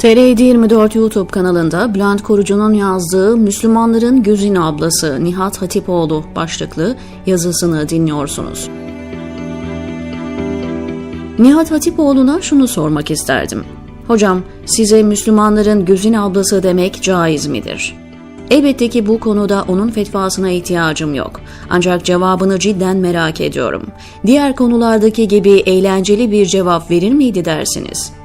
TR 24 YouTube kanalında Bülent Korucu'nun yazdığı Müslümanların Güzin ablası Nihat Hatipoğlu başlıklı yazısını dinliyorsunuz. Nihat Hatipoğlu'na şunu sormak isterdim. Hocam, size Müslümanların Güzin ablası demek caiz midir? Elbette ki bu konuda onun fetvasına ihtiyacım yok. Ancak cevabını cidden merak ediyorum. Diğer konulardaki gibi eğlenceli bir cevap verir miydi dersiniz?''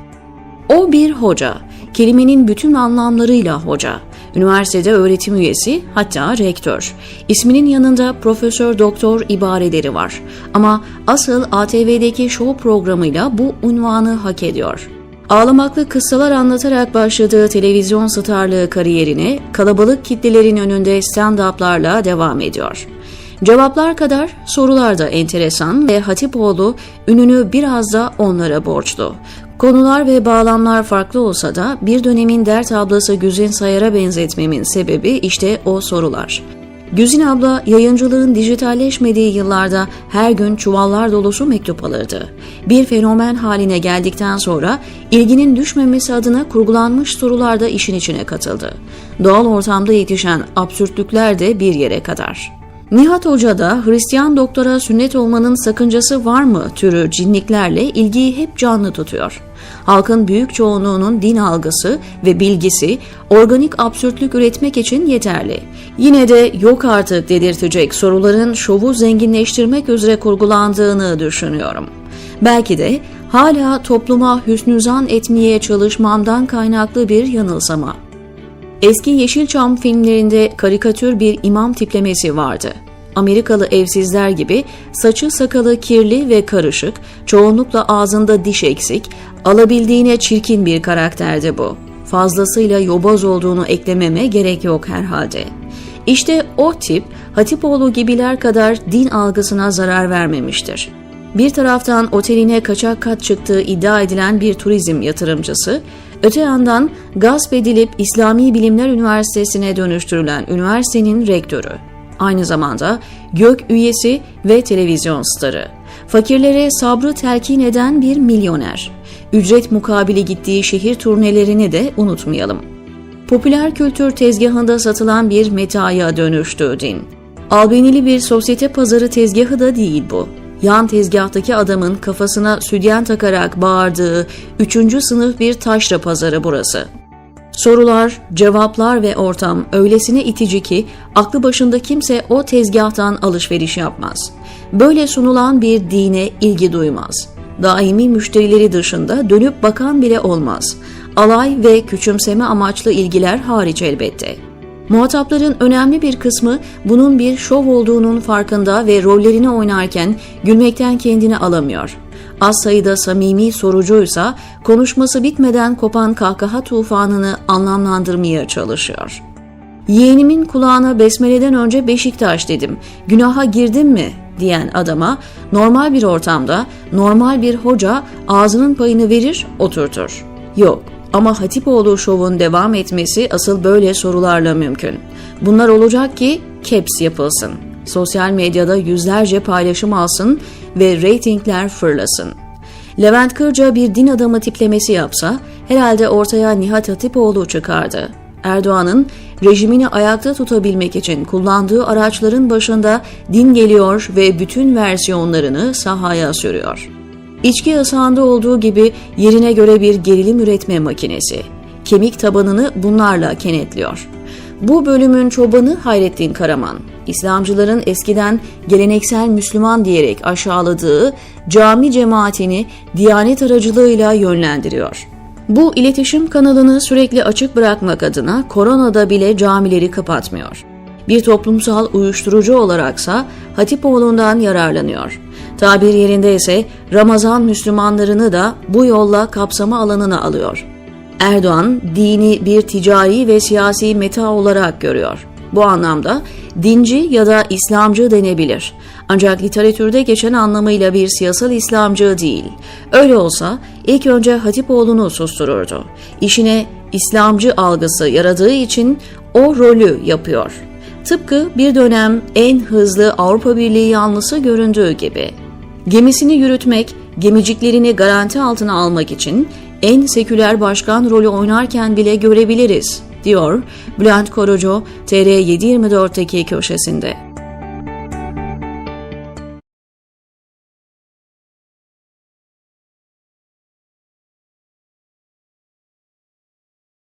O bir hoca. Kelimenin bütün anlamlarıyla hoca. Üniversitede öğretim üyesi, hatta rektör. İsminin yanında profesör doktor ibareleri var. Ama asıl ATV'deki show programıyla bu unvanı hak ediyor. Ağlamaklı kıssalar anlatarak başladığı televizyon starlığı kariyerine kalabalık kitlelerin önünde stand-up'larla devam ediyor. Cevaplar kadar sorular da enteresan ve Hatipoğlu ününü biraz da onlara borçlu. Konular ve bağlamlar farklı olsa da bir dönemin dert ablası Güzin Sayar'a benzetmemin sebebi işte o sorular. Güzin abla yayıncılığın dijitalleşmediği yıllarda her gün çuvallar dolusu mektup alırdı. Bir fenomen haline geldikten sonra ilginin düşmemesi adına kurgulanmış sorularda işin içine katıldı. Doğal ortamda yetişen absürtlükler de bir yere kadar. Nihat Hoca da Hristiyan doktora sünnet olmanın sakıncası var mı türü cinliklerle ilgiyi hep canlı tutuyor. Halkın büyük çoğunluğunun din algısı ve bilgisi organik absürtlük üretmek için yeterli. Yine de yok artık dedirtecek soruların şovu zenginleştirmek üzere kurgulandığını düşünüyorum. Belki de hala topluma hüsnüzan etmeye çalışmamdan kaynaklı bir yanılsama. Eski Yeşilçam filmlerinde karikatür bir imam tiplemesi vardı. Amerikalı evsizler gibi saçı sakalı kirli ve karışık, çoğunlukla ağzında diş eksik, alabildiğine çirkin bir karakterdi bu. Fazlasıyla yobaz olduğunu eklememe gerek yok herhalde. İşte o tip Hatipoğlu gibiler kadar din algısına zarar vermemiştir. Bir taraftan oteline kaçak kat çıktığı iddia edilen bir turizm yatırımcısı, öte yandan gasp edilip İslami Bilimler Üniversitesi'ne dönüştürülen üniversitenin rektörü. Aynı zamanda gök üyesi ve televizyon starı. Fakirlere sabrı telkin eden bir milyoner. Ücret mukabili gittiği şehir turnelerini de unutmayalım. Popüler kültür tezgahında satılan bir metaya dönüştü din. Albenili bir sosyete pazarı tezgahı da değil bu yan tezgahtaki adamın kafasına südyen takarak bağırdığı üçüncü sınıf bir taşra pazarı burası. Sorular, cevaplar ve ortam öylesine itici ki aklı başında kimse o tezgahtan alışveriş yapmaz. Böyle sunulan bir dine ilgi duymaz. Daimi müşterileri dışında dönüp bakan bile olmaz. Alay ve küçümseme amaçlı ilgiler hariç elbette. Muhatapların önemli bir kısmı bunun bir şov olduğunun farkında ve rollerini oynarken gülmekten kendini alamıyor. Az sayıda samimi sorucuysa konuşması bitmeden kopan kahkaha tufanını anlamlandırmaya çalışıyor. Yeğenimin kulağına besmeleden önce Beşiktaş dedim. Günaha girdim mi? diyen adama normal bir ortamda normal bir hoca ağzının payını verir oturtur. Yok ama Hatipoğlu şovun devam etmesi asıl böyle sorularla mümkün. Bunlar olacak ki caps yapılsın. Sosyal medyada yüzlerce paylaşım alsın ve reytingler fırlasın. Levent Kırca bir din adamı tiplemesi yapsa herhalde ortaya Nihat Hatipoğlu çıkardı. Erdoğan'ın rejimini ayakta tutabilmek için kullandığı araçların başında din geliyor ve bütün versiyonlarını sahaya sürüyor. İçki yasağında olduğu gibi yerine göre bir gerilim üretme makinesi. Kemik tabanını bunlarla kenetliyor. Bu bölümün çobanı Hayrettin Karaman, İslamcıların eskiden geleneksel Müslüman diyerek aşağıladığı cami cemaatini Diyanet aracılığıyla yönlendiriyor. Bu iletişim kanalını sürekli açık bırakmak adına koronada bile camileri kapatmıyor. Bir toplumsal uyuşturucu olaraksa Hatipoğlu'ndan yararlanıyor. Tabir yerinde ise Ramazan Müslümanlarını da bu yolla kapsama alanına alıyor. Erdoğan dini bir ticari ve siyasi meta olarak görüyor. Bu anlamda dinci ya da İslamcı denebilir. Ancak literatürde geçen anlamıyla bir siyasal İslamcı değil. Öyle olsa ilk önce Hatipoğlu'nu sustururdu. İşine İslamcı algısı yaradığı için o rolü yapıyor. Tıpkı bir dönem en hızlı Avrupa Birliği yanlısı göründüğü gibi. Gemisini yürütmek, gemiciklerini garanti altına almak için en seküler başkan rolü oynarken bile görebiliriz, diyor Bülent Korucu TR724'teki köşesinde.